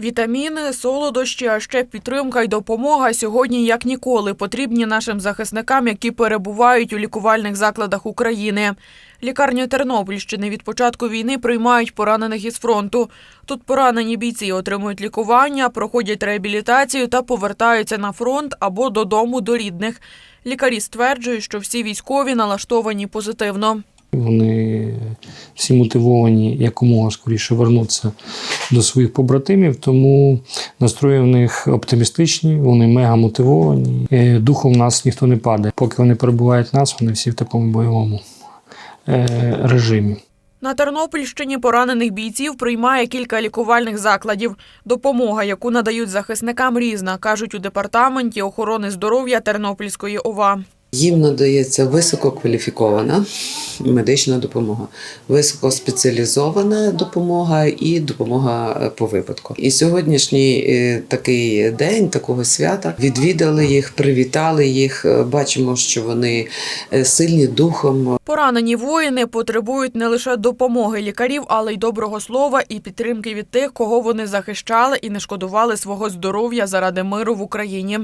Вітаміни, солодощі, а ще підтримка й допомога сьогодні як ніколи потрібні нашим захисникам, які перебувають у лікувальних закладах України. Лікарні Тернопільщини від початку війни приймають поранених із фронту. Тут поранені бійці отримують лікування, проходять реабілітацію та повертаються на фронт або додому до рідних. Лікарі стверджують, що всі військові налаштовані позитивно. Вони всі мотивовані якомога скоріше вернутися до своїх побратимів, тому настрої в них оптимістичні, вони мега мотивовані. Е, Духом нас ніхто не падає. Поки вони перебувають в нас, вони всі в такому бойовому е, режимі. На Тернопільщині поранених бійців приймає кілька лікувальних закладів. Допомога, яку надають захисникам, різна, кажуть у департаменті охорони здоров'я Тернопільської ОВА. Їм надається висококваліфікована медична допомога, високоспеціалізована допомога і допомога е, по випадку. І сьогоднішній е, такий день такого свята відвідали їх, привітали їх. Е, Бачимо, що вони сильні духом, Поранені воїни потребують не лише допомоги лікарів, але й доброго слова і підтримки від тих, кого вони захищали і не шкодували свого здоров'я заради миру в Україні.